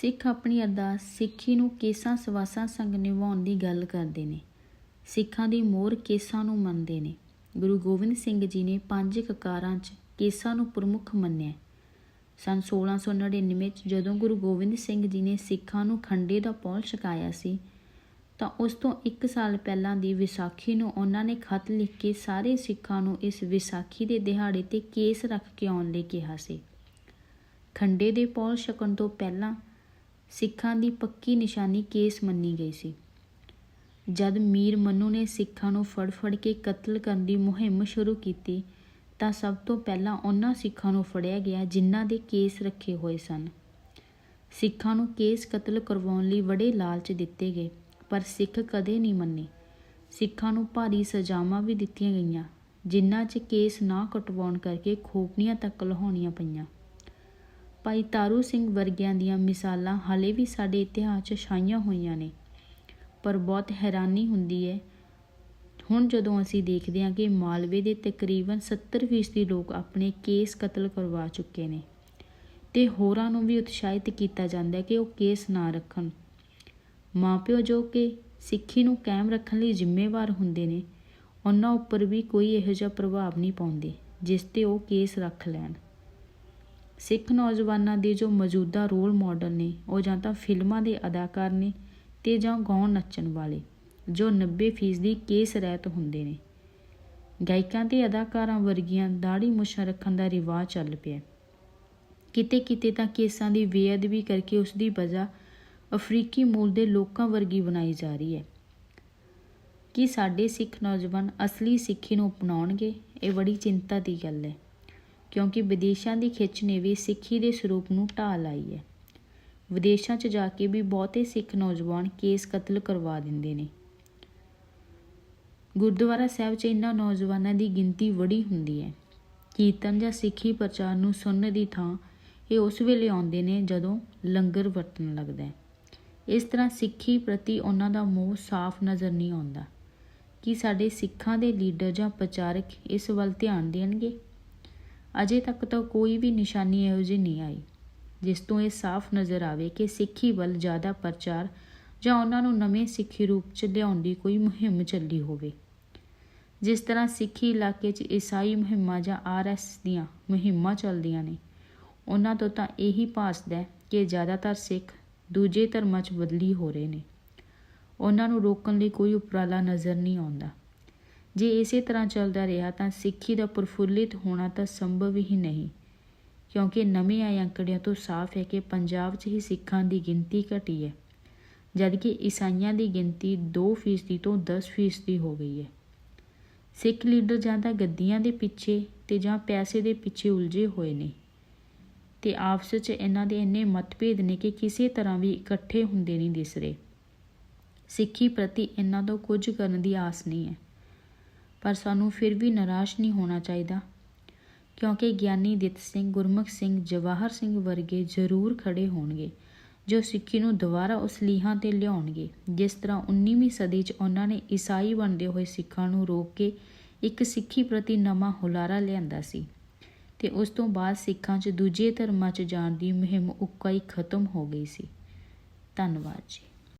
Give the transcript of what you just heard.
ਸਿੱਖ ਆਪਣੀ ਅਰਦਾਸ ਸਿੱਖੀ ਨੂੰ ਕੇਸਾਂ, ਸਵਾਸਾਂ ਸੰਗ ਨਿਭਾਉਣ ਦੀ ਗੱਲ ਕਰਦੇ ਨੇ। ਸਿੱਖਾਂ ਦੀ ਮੋਹਰ ਕੇਸਾਂ ਨੂੰ ਮੰਨਦੇ ਨੇ। ਗੁਰੂ ਗੋਬਿੰਦ ਸਿੰਘ ਜੀ ਨੇ ਪੰਜ ਕਕਾਰਾਂ 'ਚ ਕੇਸਾਂ ਨੂੰ ਪ੍ਰਮੁੱਖ ਮੰਨਿਆ। ਸਨ 1699 'ਚ ਜਦੋਂ ਗੁਰੂ ਗੋਬਿੰਦ ਸਿੰਘ ਜੀ ਨੇ ਸਿੱਖਾਂ ਨੂੰ ਖੰਡੇ ਦਾ ਪੌਲ ਛਕਾਇਆ ਸੀ, ਤਾਂ ਉਸ ਤੋਂ 1 ਸਾਲ ਪਹਿਲਾਂ ਦੀ ਵਿਸਾਖੀ ਨੂੰ ਉਹਨਾਂ ਨੇ ਖਤ ਲਿਖ ਕੇ ਸਾਰੇ ਸਿੱਖਾਂ ਨੂੰ ਇਸ ਵਿਸਾਖੀ ਦੇ ਦਿਹਾੜੇ ਤੇ ਕੇਸ ਰੱਖ ਕੇ ਆਉਣ ਲਈ ਕਿਹਾ ਸੀ। ਖੰਡੇ ਦੇ ਪੌਲ ਛਕਣ ਤੋਂ ਪਹਿਲਾਂ ਸਿੱਖਾਂ ਦੀ ਪੱਕੀ ਨਿਸ਼ਾਨੀ ਕੇਸ ਮੰਨੀ ਗਈ ਸੀ। ਜਦ ਮੀਰ ਮੰਨੂ ਨੇ ਸਿੱਖਾਂ ਨੂੰ ਫੜ-ਫੜ ਕੇ ਕਤਲ ਕਰਨ ਦੀ ਮੁਹਿੰਮ ਸ਼ੁਰੂ ਕੀਤੀ, ਤਾਂ ਸਭ ਤੋਂ ਪਹਿਲਾਂ ਉਹਨਾਂ ਸਿੱਖਾਂ ਨੂੰ ਫੜਿਆ ਗਿਆ ਜਿਨ੍ਹਾਂ ਦੇ ਕੇਸ ਰੱਖੇ ਹੋਏ ਸਨ। ਸਿੱਖਾਂ ਨੂੰ ਕੇਸ ਕਤਲ ਕਰਵਾਉਣ ਲਈ ਬੜੇ ਲਾਲਚ ਦਿੱਤੇ ਗਏ, ਪਰ ਸਿੱਖ ਕਦੇ ਨਹੀਂ ਮੰਨੇ। ਸਿੱਖਾਂ ਨੂੰ ਭਾਰੀ ਸਜ਼ਾਵਾਂ ਵੀ ਦਿੱਤੀਆਂ ਗਈਆਂ, ਜਿਨ੍ਹਾਂ 'ਚ ਕੇਸ ਨਾ ਕਟਵਾਉਣ ਕਰਕੇ ਖੋਪਣੀਆਂ ਤੱਕ ਲਹਾਉਣੀਆਂ ਪਈਆਂ। ਭਾਈ ਤਾਰੂ ਸਿੰਘ ਵਰਗਿਆਂ ਦੀਆਂ ਮਿਸਾਲਾਂ ਹਾਲੇ ਵੀ ਸਾਡੇ ਇਤਿਹਾਸ 'ਚ ਛਾਈਆਂ ਹੋਈਆਂ ਨੇ। ਪਰ ਬਹੁਤ ਹੈਰਾਨੀ ਹੁੰਦੀ ਹੈ ਹੁਣ ਜਦੋਂ ਅਸੀਂ ਦੇਖਦੇ ਹਾਂ ਕਿ ਮਾਲਵੇ ਦੇ ਤਕਰੀਬਨ 70% ਲੋਕ ਆਪਣੇ ਕੇਸ ਕਤਲ ਕਰਵਾ ਚੁੱਕੇ ਨੇ ਤੇ ਹੋਰਾਂ ਨੂੰ ਵੀ ਉਤਸ਼ਾਹਿਤ ਕੀਤਾ ਜਾਂਦਾ ਹੈ ਕਿ ਉਹ ਕੇਸ ਨਾ ਰੱਖਣ। ਮਾਪਿਓ ਜੋ ਕਿ ਸਿੱਖੀ ਨੂੰ ਕਾਇਮ ਰੱਖਣ ਲਈ ਜ਼ਿੰਮੇਵਾਰ ਹੁੰਦੇ ਨੇ, ਉਹਨਾਂ ਉੱਪਰ ਵੀ ਕੋਈ ਇਹੋ ਜਿਹਾ ਪ੍ਰਭਾਵ ਨਹੀਂ ਪਾਉਂਦੇ, ਜਿਸ ਤੇ ਉਹ ਕੇਸ ਰੱਖ ਲੈਣ। ਸਿੱਖ ਨੌਜਵਾਨਾਂ ਦੇ ਜੋ ਮੌਜੂਦਾ ਰੋਲ ਮਾਡਲ ਨੇ, ਉਹ ਜਾਂ ਤਾਂ ਫਿਲਮਾਂ ਦੇ ਅਦਾਕਾਰ ਨੇ ਤੇ ਜਾਂ ਗਾਉਣ ਨੱਚਣ ਵਾਲੇ, ਜੋ 90% ਕੇਸ ਰਹਿਤ ਹੁੰਦੇ ਨੇ। ਗਾਇਕਾਂ ਤੇ ਅਦਾਕਾਰਾਂ ਵਰਗੀਆਂ ਦਾੜੀ ਮੁੱਛਾਂ ਰੱਖਣ ਦਾ ਰਿਵਾਜ ਚੱਲ ਪਿਆ। ਕਿਤੇ ਕਿਤੇ ਤਾਂ ਕੇਸਾਂ ਦੀ ਬੇਅਦਬੀ ਕਰਕੇ ਉਸ ਦੀ ਵਜ੍ਹਾ ਅਫਰੀਕੀ ਮੂਲ ਦੇ ਲੋਕਾਂ ਵਰਗੀ ਬਣਾਈ ਜਾ ਰਹੀ ਹੈ। ਕੀ ਸਾਡੇ ਸਿੱਖ ਨੌਜਵਾਨ ਅਸਲੀ ਸਿੱਖੀ ਨੂੰ ਅਪਣਾਉਣਗੇ? ਇਹ ਬੜੀ ਚਿੰਤਾ ਦੀ ਗੱਲ ਹੈ। ਕਿਉਂਕਿ ਵਿਦੇਸ਼ਾਂ ਦੀ ਖਿੱਚ ਨੇ ਵੀ ਸਿੱਖੀ ਦੇ ਸਰੂਪ ਨੂੰ ਢਾਹ ਲਾਈ ਹੈ। ਵਿਦੇਸ਼ਾਂ 'ਚ ਜਾ ਕੇ ਵੀ ਬਹੁਤੇ ਸਿੱਖ ਨੌਜਵਾਨ ਕੇਸ ਕਤਲ ਕਰਵਾ ਦਿੰਦੇ ਨੇ। ਗੁਰਦੁਆਰਾ ਸਾਹਿਬ 'ਚ ਇਹਨਾਂ ਨੌਜਵਾਨਾਂ ਦੀ ਗਿਣਤੀ ਬੜੀ ਹੁੰਦੀ ਹੈ। ਕੀਰਤਨ ਜਾਂ ਸਿੱਖੀ ਪ੍ਰਚਾਰ ਨੂੰ ਸੁਣਨ ਦੀ ਥਾਂ ਇਹ ਉਸ ਵੇਲੇ ਆਉਂਦੇ ਨੇ ਜਦੋਂ ਲੰਗਰ ਵਰਤਣ ਲੱਗਦਾ ਹੈ। ਇਸ ਤਰ੍ਹਾਂ ਸਿੱਖੀ ਪ੍ਰਤੀ ਉਹਨਾਂ ਦਾ ਮੋਹ ਸਾਫ਼ ਨਜ਼ਰ ਨਹੀਂ ਆਉਂਦਾ। ਕੀ ਸਾਡੇ ਸਿੱਖਾਂ ਦੇ ਲੀਡਰ ਜਾਂ ਪ੍ਰਚਾਰਕ ਇਸ ਵੱਲ ਧਿਆਨ ਦੇਣਗੇ? ਅਜੇ ਤੱਕ ਤਾਂ ਕੋਈ ਵੀ ਨਿਸ਼ਾਨੀ ਇਹੋ ਜਿਹੀ ਨਹੀਂ ਆਈ, ਜਿਸ ਤੋਂ ਇਹ ਸਾਫ਼ ਨਜ਼ਰ ਆਵੇ ਕਿ ਸਿੱਖੀ ਵੱਲ ਜ਼ਿਆਦਾ ਪ੍ਰਚਾਰ ਜਾਂ ਉਹਨਾਂ ਨੂੰ ਨਵੇਂ ਸਿੱਖੀ ਰੂਪ 'ਚ ਲਿਆਉਣ ਦੀ ਕੋਈ ਮੁਹਿੰਮ ਚੱਲੀ ਹੋਵੇ। ਜਿਸ ਤਰ੍ਹਾਂ ਸਿੱਖੀ ਇਲਾਕੇ 'ਚ ਈਸਾਈ ਮੁਹਿੰਮਾਂ ਜਾਂ ਆਰਐਸ ਦੀਆਂ ਮੁਹਿੰਮਾਂ ਚੱਲਦੀਆਂ ਨੇ, ਉਹਨਾਂ ਤੋਂ ਤਾਂ ਇਹੀ ਭਾਸਦਾ ਕਿ ਜ਼ਿਆਦਾਤਰ ਸਿੱਖ ਦੂਜੇ ਧਰਮਾਂ 'ਚ ਬਦਲੀ ਹੋ ਰਹੇ ਨੇ। ਉਹਨਾਂ ਨੂੰ ਰੋਕਣ ਲਈ ਕੋਈ ਉਪਰਾਲਾ ਨਜ਼ਰ ਨਹੀਂ ਆਉਂਦਾ। ਜੇ ਇਸੇ ਤਰ੍ਹਾਂ ਚੱਲਦਾ ਰਿਹਾ ਤਾਂ ਸਿੱਖੀ ਦਾ ਪ੍ਰਫੁੱਲਿਤ ਹੋਣਾ ਤਾਂ ਸੰਭਵ ਹੀ ਨਹੀਂ। ਕਿਉਂਕਿ ਨਵੇਂ ਆਏ ਅੰਕੜਿਆਂ ਤੋਂ ਸਾਫ਼ ਹੈ ਕਿ ਪੰਜਾਬ 'ਚ ਹੀ ਸਿੱਖਾਂ ਦੀ ਗਿਣਤੀ ਘਟੀ ਹੈ। ਜਦਕਿ ਈਸਾਈਆਂ ਦੀ ਗਿਣਤੀ 2% ਤੋਂ 10% ਹੋ ਗਈ ਹੈ। ਸਿੱਖ ਲੀਡਰ ਜਾਂ ਤਾਂ ਗੱਦੀਆਂ ਦੇ ਪਿੱਛੇ ਤੇ ਜਾਂ ਪੈਸੇ ਦੇ ਪਿੱਛੇ ਉਲਝੇ ਹੋਏ ਨੇ। ਤੇ ਆਪਸ 'ਚ ਇਹਨਾਂ ਦੇ ਇੰਨੇ ਮਤਭੇਦ ਨੇ ਕਿ ਕਿਸੇ ਤਰ੍ਹਾਂ ਵੀ ਇਕੱਠੇ ਹੁੰਦੇ ਨਹੀਂ ਦਿਸ ਰਹੇ। ਸਿੱਖੀ ਪ੍ਰਤੀ ਇਹਨਾਂ ਤੋਂ ਕੁਝ ਕਰਨ ਦੀ ਆਸ ਨਹੀਂ ਹੈ। ਪਰ ਸਾਨੂੰ ਫਿਰ ਵੀ ਨਿਰਾਸ਼ ਨਹੀਂ ਹੋਣਾ ਚਾਹੀਦਾ। ਕਿਉਂਕਿ ਗਿਆਨੀ ਦਿੱਤ ਸਿੰਘ, ਗੁਰਮੁਖ ਸਿੰਘ, ਜਵਾਹਰ ਸਿੰਘ ਵਰਗੇ ਜ਼ਰੂਰ ਖੜੇ ਹੋਣਗੇ, ਜੋ ਸਿੱਖੀ ਨੂੰ ਦੁਬਾਰਾ ਉਸ ਲੀਹਾਂ ਤੇ ਲਿਆਉਣਗੇ। ਜਿਸ ਤਰ੍ਹਾਂ 19ਵੀਂ ਸਦੀ 'ਚ ਉਹਨਾਂ ਨੇ ਈਸਾਈ ਬਣਦੇ ਹੋਏ ਸਿੱਖਾਂ ਨੂੰ ਰੋਕ ਕੇ ਇੱਕ ਸਿੱਖੀ ਪ੍ਰਤੀ ਨਵਾਂ ਹੁਲਾਰਾ ਲਿਆਂਦਾ ਸੀ ਤੇ ਉਸ ਤੋਂ ਬਾਅਦ ਸਿੱਖਾਂ 'ਚ ਦੂਜੇ ਧਰਮਾਂ 'ਚ ਜਾਣ ਦੀ ਮੁਹਿੰਮ ਉੱਕਾ ਹੀ ਖਤਮ ਹੋ ਗਈ ਸੀ। ਧੰਨਵਾਦ ਜੀ।